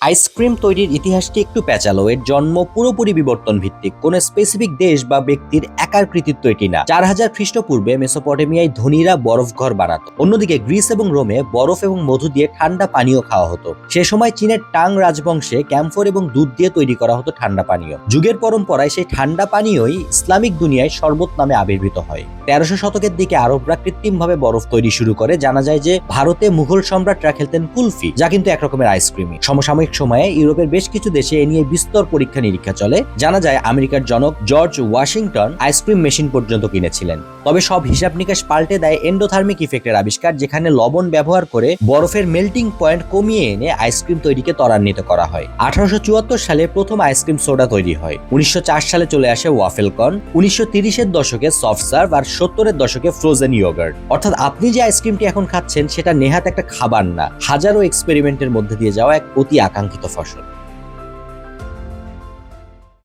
Ice cream তৈরির ইতিহাসটি একটু প্যাচালো এর জন্ম পুরোপুরি বিবর্তন ভিত্তিক কোন স্পেসিফিক দেশ বা ব্যক্তির একার কৃতিত্ব এটি না। চার হাজার খ্রিস্টপূর্বে মেসোপটেমিয়ায় ধনীরা বরফ ঘর বানাতো। অন্যদিকে গ্রিস এবং রোমে বরফ এবং মধু দিয়ে ঠান্ডা পানীয় খাওয়া হতো। সে সময় চীনের টাং রাজবংশে ক্যাম্ফর এবং দুধ দিয়ে তৈরি করা হতো ঠান্ডা পানীয়। যুগের পরম্পরায় সেই ঠান্ডা পানীয়ই ইসলামিক দুনিয়ায় শরবত নামে আবির্ভূত হয়। তেরোশো শতকের দিকে আরবরা কৃত্রিমভাবে বরফ তৈরি শুরু করে। জানা যায় যে ভারতে মুঘল সম্রাটরা খেলতেন কুলফি, যা কিন্তু একরকমের আইসক্রিমই সমসাময়িক সময়ে ইউরোপের বেশ কিছু দেশে এ নিয়ে বিস্তর পরীক্ষা নিরীক্ষা চলে। জানা যায়, আমেরিকার জনক জর্জ ওয়াশিংটন আইসক্রিম মেশিন পর্যন্ত কিনেছিলেন। তবে সব হিসাব নিকাশ পাল্টে দেয় এন্ডোথার্মিক ইফেক্টের আবিষ্কার, যেখানে লবণ ব্যবহার করে বরফের মেল্টিং পয়েন্ট কমিয়ে এনে আইসক্রিম তৈরিকে ত্বরান্বিত করা হয়। আঠারোশো চুয়াত্তর সালে প্রথম আইসক্রিম সোডা তৈরি হয়। উনিশশো চার সালে চলে আসে ওয়াফেলকন। উনিশশো তিরিশের দশকে সফট সার্ভ আর সত্তরের দশকে ফ্রোজেন ইয়োগার্ট অর্থাৎ আপনি যে আইসক্রিমটি এখন খাচ্ছেন, সেটা নেহাত একটা খাবার না। হাজারো এক্সপেরিমেন্টের মধ্যে দিয়ে যাওয়া এক অতি আকাঙ্ক্ষিত ফসল।